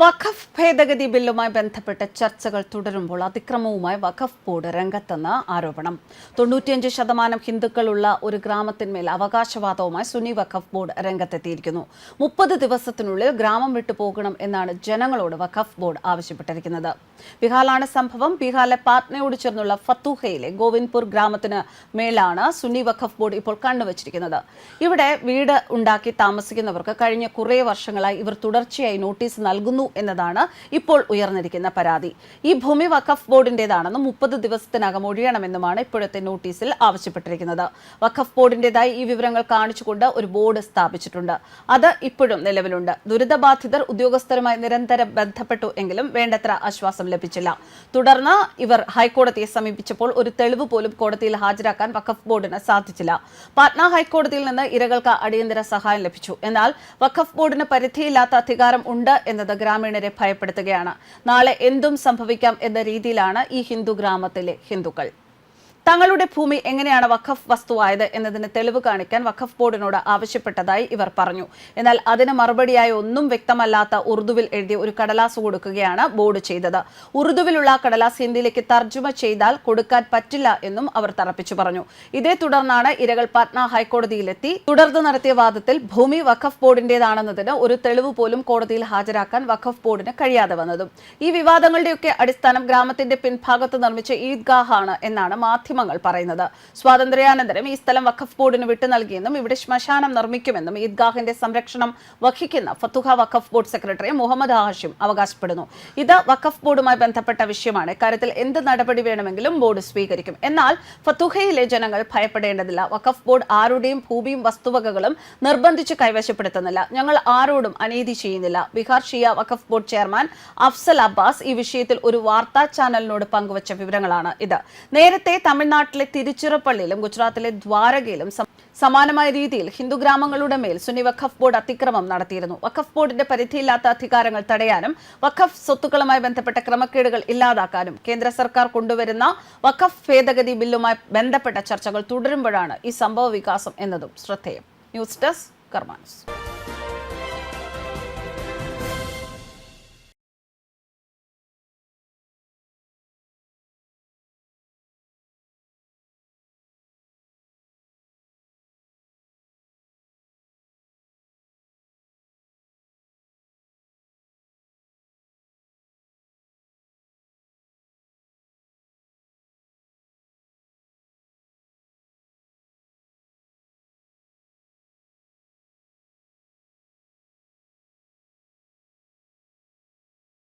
വഖഫ് ഭേദഗതി ബില്ലുമായി ബന്ധപ്പെട്ട ചർച്ചകൾ തുടരുമ്പോൾ അതിക്രമവുമായി വഖഫ് ബോർഡ് രംഗത്തെന്ന് ആരോപണം. തൊണ്ണൂറ്റിയഞ്ച് ശതമാനം ഹിന്ദുക്കളുള്ള ഒരു ഗ്രാമത്തിന്മേൽ അവകാശവാദവുമായി സുന്നി വഖഫ് ബോർഡ് രംഗത്തെത്തിയിരിക്കുന്നു. മുപ്പത് ദിവസത്തിനുള്ളിൽ ഗ്രാമം വിട്ടു പോകണം എന്നാണ് ജനങ്ങളോട് വഖഫ് ബോർഡ് ആവശ്യപ്പെട്ടിരിക്കുന്നത്. ബീഹാറിലാണ് സംഭവം. ബീഹാറിലെ പാറ്റ്നയോട് ചേർന്നുള്ള ഫത്തൂഹയിലെ ഗോവിന്ദ്പൂർ ഗ്രാമത്തിന് മേലാണ് സുന്നി വഖഫ് ബോർഡ് ഇപ്പോൾ കണ്ണുവച്ചിരിക്കുന്നത്. ഇവിടെ വീട് ഉണ്ടാക്കി താമസിക്കുന്നവർക്ക് കഴിഞ്ഞ കുറേ വർഷങ്ങളായി ഇവർ തുടർച്ചയായി നോട്ടീസ് നൽകുന്നു എന്നതാണ് ഇപ്പോൾ ഉയർന്നിരിക്കുന്ന പരാതി. ഈ ഭൂമി വഖഫ് ബോർഡിന്റേതാണെന്നും മുപ്പത് ദിവസത്തിനകം ഒഴിയണമെന്നുമാണ് ഇപ്പോഴത്തെ നോട്ടീസിൽ ആവശ്യപ്പെട്ടിരിക്കുന്നത്. വഖഫ് ബോർഡിന്റേതായി ഈ വിവരങ്ങൾ കാണിച്ചുകൊണ്ട് ഒരു ബോർഡ് സ്ഥാപിച്ചിട്ടുണ്ട്. അത് ഇപ്പോഴും നിലവിലുണ്ട്. ദുരിതബാധിതർ ഉദ്യോഗസ്ഥരുമായി നിരന്തരം ബന്ധപ്പെട്ടു എങ്കിലും വേണ്ടത്ര ആശ്വാസം ലഭിച്ചില്ല. തുടർന്ന് ഇവർ ഹൈക്കോടതിയെ സമീപിച്ചപ്പോൾ ഒരു തെളിവ് പോലും കോടതിയിൽ ഹാജരാക്കാൻ വഖഫ് ബോർഡിന് സാധിച്ചില്ല. പാറ്റ്ന ഹൈക്കോടതിയിൽ നിന്ന് ഇരകൾക്ക് അടിയന്തര സഹായം ലഭിച്ചു. എന്നാൽ വഖഫ് ബോർഡിന് പരിധിയില്ലാത്ത അധികാരം ഉണ്ട് എന്നത് ഗ്രാമീണരെ ഭയപ്പെടുത്തുകയാണ്. നാളെ എന്തും സംഭവിക്കാം എന്ന രീതിയിലാണ് ഈ ഹിന്ദു ഗ്രാമത്തിലെ ഹിന്ദുക്കൾ. തങ്ങളുടെ ഭൂമി എങ്ങനെയാണ് വഖഫ് വസ്തുവായത് എന്നതിന് തെളിവ് കാണിക്കാൻ വഖഫ് ബോർഡിനോട് ആവശ്യപ്പെട്ടതായി ഇവർ പറഞ്ഞു. എന്നാൽ അതിന് മറുപടിയായി ഒന്നും വ്യക്തമല്ലാത്ത ഉറുദുവിൽ എഴുതിയ ഒരു കടലാസ് കൊടുക്കുകയാണ് ബോർഡ് ചെയ്തത്. ഉറുദുവിലുള്ള കടലാസ് ഹിന്ദിയിലേക്ക് തർജമ ചെയ്താൽ കൊടുക്കാൻ പറ്റില്ല എന്നും അവർ തറപ്പിച്ചു പറഞ്ഞു. ഇതേ തുടർന്നാണ് ഇരകൾ പാറ്റ്ന ഹൈക്കോടതിയിലെത്തി. തുടർന്ന് നടത്തിയ വാദത്തിൽ ഭൂമി വഖഫ് ബോർഡിന്റേതാണെന്നതിന് ഒരു തെളിവ് പോലും കോടതിയിൽ ഹാജരാക്കാൻ വഖഫ് ബോർഡിന് കഴിയാതെ വന്നതും. ഈ വിവാദങ്ങളുടെയൊക്കെ അടിസ്ഥാനം ഗ്രാമത്തിന്റെ പിൻഭാഗത്ത് നിർമ്മിച്ച ഈദ്ഗാഹാണ് എന്നാണ് മാധ്യമങ്ങൾ പറയുന്നത്. സ്വാതന്ത്ര്യാനന്തരം ഈ സ്ഥലം വഖഫ് ബോർഡിന് വിട്ടു നൽകിയെന്നും ഇവിടെ ശ്മശാനം നിർമ്മിക്കുമെന്നും ഈദ്ഗാഹിന്റെ സംരക്ഷണം വഹിക്കുന്ന ഫത്തുഹ വഖഫ് ബോർഡ് സെക്രട്ടറി മുഹമ്മദ് ഹാഷിം അവകാശപ്പെടുന്നു. ഇത് വഖഫ് ബോർഡുമായി ബന്ധപ്പെട്ട വിഷയമാണ്. ഇക്കാര്യത്തിൽ എന്ത് നടപടി വേണമെങ്കിലും ബോർഡ് സ്വീകരിക്കും. എന്നാൽ ഫത്തുഹയിലെ ജനങ്ങൾ ഭയപ്പെടേണ്ടതില്ല. വഖഫ് ബോർഡ് ആരുടെയും ഭൂമിയും വസ്തുവകകളും നിർബന്ധിച്ച് കൈവശപ്പെടുത്തുന്നില്ല. ഞങ്ങൾ ആരോടും അനീതി ചെയ്യുന്നില്ല. ബിഹാർ ഷിയ വഖഫ് ബോർഡ് ചെയർമാൻ അഫ്സൽ അബ്ബാസ് ഈ വിഷയത്തിൽ ഒരു വാർത്താ ചാനലിനോട് പങ്കുവച്ച വിവരങ്ങളാണ് ഇത്. നേരത്തെ തമിഴ്നാട്ടിലെ തിരുച്ചിറപ്പള്ളിയിലും ഗുജറാത്തിലെ ദ്വാരകയിലും സമാനമായ രീതിയിൽ ഹിന്ദു ഗ്രാമങ്ങളുടെ മേൽ സുന്നി വഖഫ് ബോർഡ് അതിക്രമം നടത്തിയിരുന്നു. വഖഫ് ബോർഡിന്റെ പരിധിയില്ലാത്ത അധികാരങ്ങൾ തടയാനും വഖഫ് സ്വത്തുക്കളുമായി ബന്ധപ്പെട്ട ക്രമക്കേടുകൾ ഇല്ലാതാക്കാനും കേന്ദ്ര സർക്കാർ കൊണ്ടുവരുന്ന വഖഫ് ഭേദഗതി ബില്ലുമായി ബന്ധപ്പെട്ട ചർച്ചകൾ തുടരുമ്പോഴാണ് ഈ സംഭവ വികാസം എന്നതും ശ്രദ്ധേയം. News desk കർമാനസ്.